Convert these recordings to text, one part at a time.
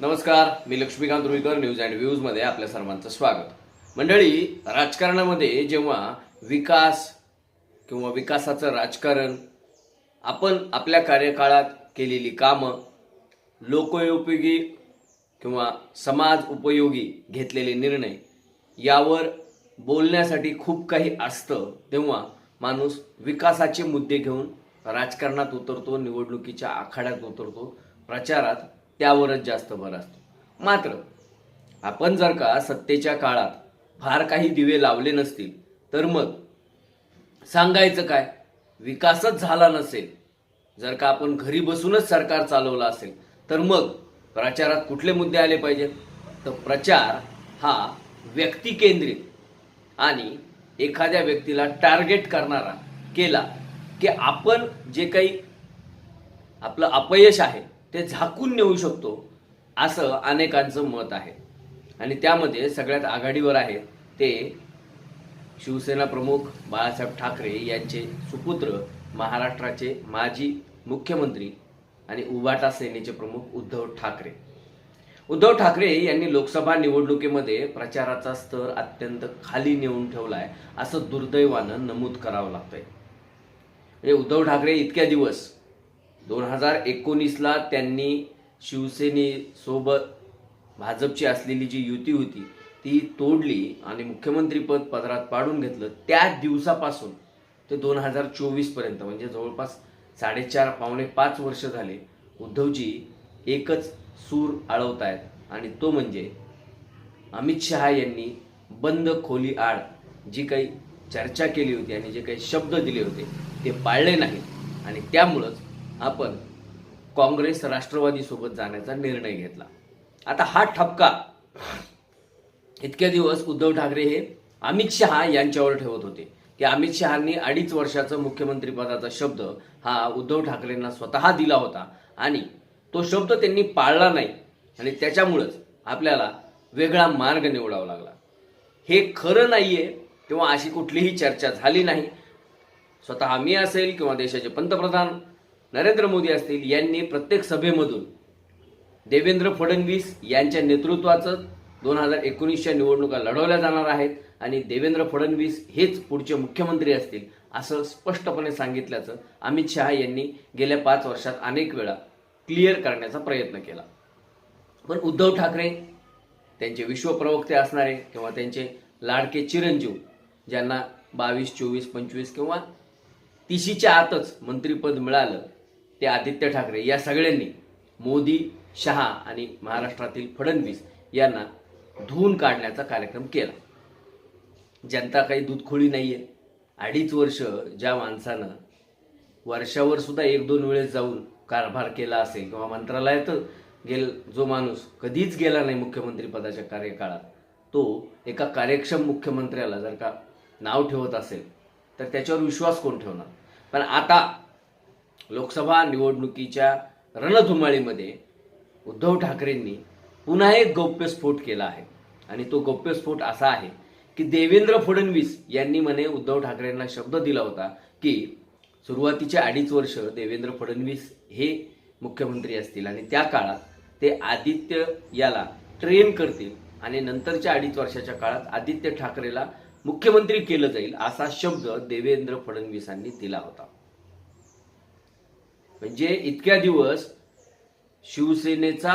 नमस्कार मी Laxmikant Ruikar news and व्ह्यूजमध्ये आपल्या सर्वांचं स्वागत. मंडळी राजकारणामध्ये जेव्हा विकास किंवा विकासाचं राजकारण आपण आपल्या कार्यकाळात केलेली कामं लोकोपयोगी किंवा समाज उपयोगी घेतलेले निर्णय यावर बोलण्यासाठी खूप काही असतं. तेव्हा माणूस विकासाचे मुद्दे घेऊन राजकारणात उतरतो निवडणुकीच्या आखाड्यात उतरतो प्रचारात त्यावरच जास्त भर असतो. मात्र आपण जर का सत्तेच्या काळात फार काही दिवे लावले नसतील तर मग सांगायचं काय? विकासच झाला नसेल. जर का आपण घरी बसूनच सरकार चालवलं असेल तर मग प्रचारात कुठले मुद्दे आले पाहिजेत? तर प्रचार हा व्यक्ती केंद्रित आणि एखाद्या व्यक्तीला टार्गेट करणारा केला की आपण जे काही आपलं अपयश आहे ते झाकून नेऊ शकतो असं अनेकांचं मत आहे. आणि त्यामध्ये सगळ्यात आघाडीवर आहे ते शिवसेना प्रमुख बाळासाहेब ठाकरे यांचे सुपुत्र महाराष्ट्राचे माजी मुख्यमंत्री आणि उबाटा सेनेचे प्रमुख उद्धव ठाकरे. उद्धव ठाकरे यांनी लोकसभा निवडणुकीमध्ये प्रचाराचा स्तर अत्यंत खाली नेऊन ठेवला आहे असं दुर्दैवानं नमूद करावं लागतंय. म्हणजे उद्धव ठाकरे इतक्या दिवस दोन हजार एकोणीसला त्यांनी शिवसेनेसोबत भाजपची असलेली जी युती होती ती तोडली आणि मुख्यमंत्रीपद पदरात पाडून घेतलं. त्या दिवसापासून ते दोन हजार चोवीसपर्यंत म्हणजे जवळपास साडेचार पावणे पाच वर्ष झाले उद्धवजी एकच सूर आळवत आहेत आणि तो म्हणजे अमित शहा यांनी बंद खोली आड जी काही चर्चा केली होती आणि जे काही शब्द दिले होते ते पाळले नाहीत. आणि त्यामुळंच आपण काँग्रेस राष्ट्रवादीसोबत जाण्याचा निर्णय घेतला. आता हा ठपका इतक्या दिवस उद्धव ठाकरे हे अमित शहा यांच्यावर ठेवत होते. की अमित शहांनी अडीच वर्षाचा मुख्यमंत्रीपदाचा शब्द हा उद्धव ठाकरेंना स्वतः दिला होता आणि तो शब्द त्यांनी पाळला नाही आणि त्याच्यामुळंच आपल्याला वेगळा मार्ग निवडावा लागला. हे खरं नाहीये किंवा अशी कुठलीही चर्चा झाली नाही. स्वतः मी असेल किंवा देशाचे पंतप्रधान नरेंद्र मोदी असतील यांनी प्रत्येक सभेमधून देवेंद्र फडणवीस यांच्या नेतृत्वाचं दोन हजार एकोणीसच्या निवडणुका लढवल्या जाणार आहेत आणि देवेंद्र फडणवीस हेच पुढचे मुख्यमंत्री असतील असं स्पष्टपणे सांगितल्याचं अमित शहा यांनी गेल्या पाच वर्षात अनेक वेळा क्लिअर करण्याचा प्रयत्न केला. पण उद्धव ठाकरे त्यांचे विश्वप्रवक्ते असणारे किंवा त्यांचे लाडके चिरंजीव ज्यांना बावीस चोवीस पंचवीस किंवा तिशीच्या आतच मंत्रीपद मिळालं ते आदित्य ठाकरे या सगळ्यांनी मोदी शहा आणि महाराष्ट्रातील फडणवीस यांना धुवून काढण्याचा कार्यक्रम केला. जनता काही दूधखोळी नाही आहे अडीच वर्ष ज्या माणसानं वर्षावर सुद्धा एक दोन वेळेस जाऊन कारभार केला असेल किंवा मंत्रालयात गेल जो माणूस कधीच गेला नाही मुख्यमंत्री पदाच्या कार्यकाळात तो एका कार्यक्षम मुख्यमंत्र्याला जर का नाव ठेवत असेल तर त्याच्यावर विश्वास कोण ठेवणार? पण आता लोकसभा निवडणुकीच्या रणधुमाळीमध्ये उद्धव ठाकरेंनी पुन्हा एक गौप्यस्फोट केला आहे. आणि तो गौप्यस्फोट असा आहे की देवेंद्र फडणवीस यांनी म्हणे उद्धव ठाकरेंना शब्द दिला होता की सुरुवातीचे अडीच वर्ष देवेंद्र फडणवीस हे मुख्यमंत्री असतील आणि त्या काळात ते आदित्य याला ट्रेन करतील आणि नंतरच्या अडीच वर्षाच्या काळात आदित्य ठाकरेला मुख्यमंत्री केलं जाईल असा शब्द देवेंद्र फडणवीसांनी दिला होता. म्हणजे इतक्या दिवस शिवसेनेचा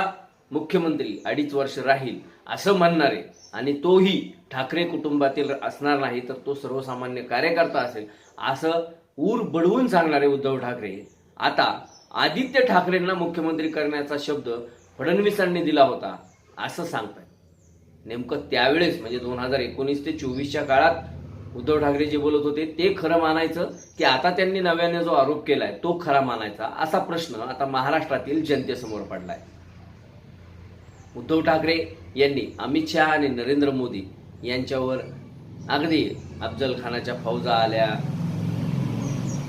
मुख्यमंत्री अडीच वर्ष राहील असं म्हणणारे आणि तोही ठाकरे कुटुंबातील असणार नाही तर तो सर्वसामान्य कार्यकर्ता असेल असं ऊर बडवून सांगणारे उद्धव ठाकरे. आता आदित्य ठाकरेंना मुख्यमंत्री करण्याचा शब्द फडणवीसांनी दिला होता असं सांगताय नेमकं त्यावेळेस म्हणजे दोन हजार एकोणीस ते चोवीसच्या काळात उद्धव ठाकरे जे बोलत होते ते खरं मानायचं की आता त्यांनी नव्याने जो आरोप केलाय तो खरा मानायचा असा प्रश्न आता महाराष्ट्रातील जनतेसमोर पडलाय. उद्धव ठाकरे यांनी अमित शहा आणि नरेंद्र मोदी यांच्यावर अगदी अफजल खानाच्या फौजा आल्या.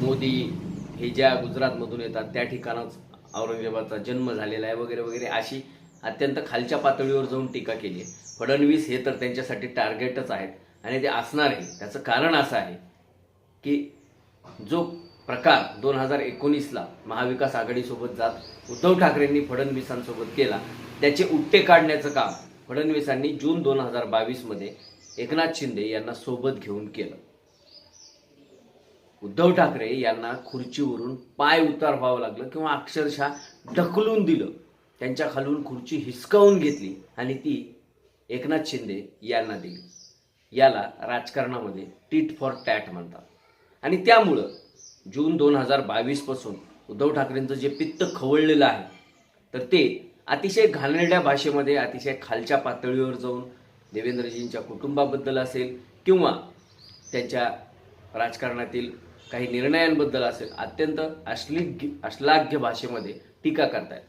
मोदी हे ज्या गुजरातमधून येतात त्या ठिकाणच औरंगजेबाचा जन्म झालेला आहे वगैरे वगैरे अशी अत्यंत खालच्या पातळीवर जाऊन टीका केली आहे. फडणवीस हे तर त्यांच्यासाठी टार्गेटच आहेत. आणि ते असणार आहे. त्याचं कारण असं आहे की जो प्रकार दोन हजार एकोणीसला महाविकास आघाडीसोबत जात उद्धव ठाकरेंनी फडणवीसांसोबत केला त्याचे उट्टे काढण्याचं काम फडणवीसांनी जून दोन हजार बावीसमध्ये एकनाथ शिंदे यांना सोबत घेऊन केलं. उद्धव ठाकरे यांना खुर्चीवरून पाय उतार व्हावं लागलं किंवा अक्षरशः ढकलून दिलं. त्यांच्या खालून खुर्ची हिसकावून घेतली आणि ती एकनाथ शिंदे यांना दिली. याला राजकारणामध्ये टीट फॉर टॅट म्हणतात. आणि त्यामुळं जून दोन हजार बावीसपासून उद्धव ठाकरेंचं जे पित्त खवळलेलं आहे तर ते अतिशय घाणेरड्या भाषेमध्ये अतिशय खालच्या पातळीवर जाऊन देवेंद्रजींच्या कुटुंबाबद्दल असेल किंवा त्यांच्या राजकारणातील काही निर्णयांबद्दल असेल अत्यंत अश्लिघ्य अश्लाघ्य भाषेमध्ये टीका करतायत.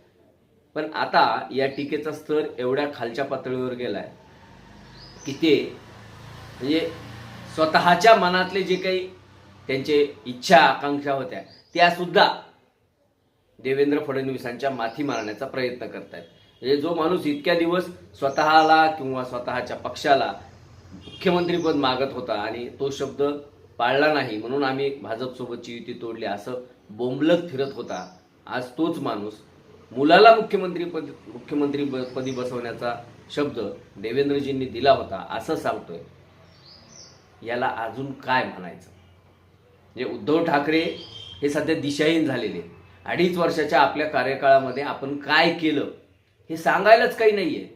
पण आता या टीकेचा स्तर एवढ्या खालच्या पातळीवर गेला आहे की ते म्हणजे स्वतःच्या मनातले जे काही त्यांचे इच्छा आकांक्षा होत्या त्यासुद्धा देवेंद्र फडणवीसांच्या माथी मारण्याचा प्रयत्न करतायत. म्हणजे जो माणूस इतक्या दिवस स्वतःला किंवा स्वतःच्या पक्षाला मुख्यमंत्रीपद मागत होता आणि तो शब्द पाळला नाही म्हणून आम्ही भाजपसोबतची युती तोडली असं बोंबलत फिरत होता आज तोच माणूस मुलाला मुख्यमंत्रीपद मुख्यमंत्रीपदी मुख्यमंत्री ब- पदी बसवण्याचा शब्द देवेंद्रजींनी दिला होता असं सांगतोय. याला अजून काय म्हणायचं? म्हणजे उद्धव ठाकरे हे सध्या दिशाहीन झालेले अडीच वर्षाच्या आपल्या कार्यकाळामध्ये आपण काय केलं हे सांगायलाच काही नाहीये.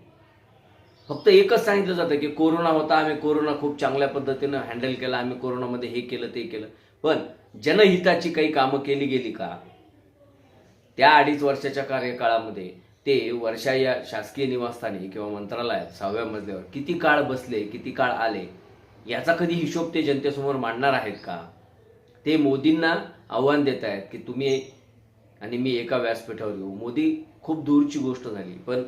फक्त एकच सांगितलं जातं की कोरोना होता आम्ही कोरोना खूप चांगल्या पद्धतीनं हँडल केला आम्ही कोरोनामध्ये हे केलं ते केलं. पण जनहिताची काही कामं केली गेली का? त्या अडीच वर्षाच्या कार्यकाळामध्ये ते वर्षा या शासकीय निवासस्थानी किंवा मंत्रालयात सहाव्या मजल्यावर किती काळ बसले किती काळ आले याचा कधी हिशोब ते जनतेसमोर मांडणार आहेत का? ते मोदींना आव्हान देत आहेत की तुम्ही आणि मी एका व्यासपीठावर येऊ. मोदी खूप दूरची गोष्ट झाली पण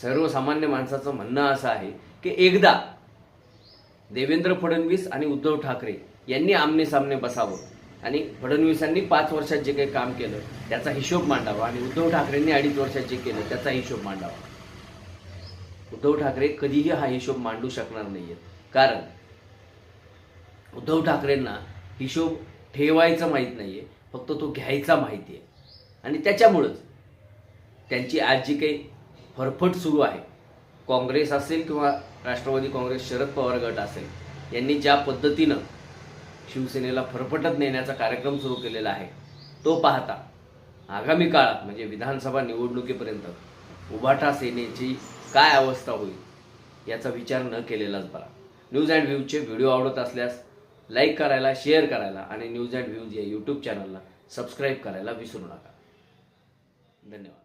सर्वसामान्य माणसाचं म्हणणं असं आहे की एकदा देवेंद्र फडणवीस आणि उद्धव ठाकरे यांनी आमने सामने बसावं आणि फडणवीसांनी पाच वर्षात जे काही काम केलं त्याचा हिशोब मांडावा आणि उद्धव ठाकरेंनी अडीच वर्षात जे केलं त्याचा हिशोब मांडावा. उद्धव ठाकरे कधीही हा हिशोब मांडू शकणार नाही आहेत कारण उद्धव ठाकरेंना हिशोब ठेवायचा माहीत नाही आहे फक्त तो घ्यायचा माहिती आहे. आणि त्याच्यामुळंच त्यांची आज जी काही फरफट सुरू आहे. काँग्रेस असेल किंवा राष्ट्रवादी काँग्रेस शरद पवार गट असेल यांनी ज्या पद्धतीनं शिवसेनेला फरफटत नेण्याचा कार्यक्रम सुरू केलेला आहे तो पाहता आगामी काळात म्हणजे विधानसभा निवडणुकीपर्यंत उभाटा सेनेची काय अवस्था होईल याचा विचार न केलेलाच बरा. न्यूज अँड व्ह्यूचे व्हिडिओ आवडत असल्यास लाईक करायला शेअर करायला आणि न्यूज अँड व्ह्यूज या यूट्यूब चॅनलला सबस्क्राईब करायला विसरू नका. धन्यवाद.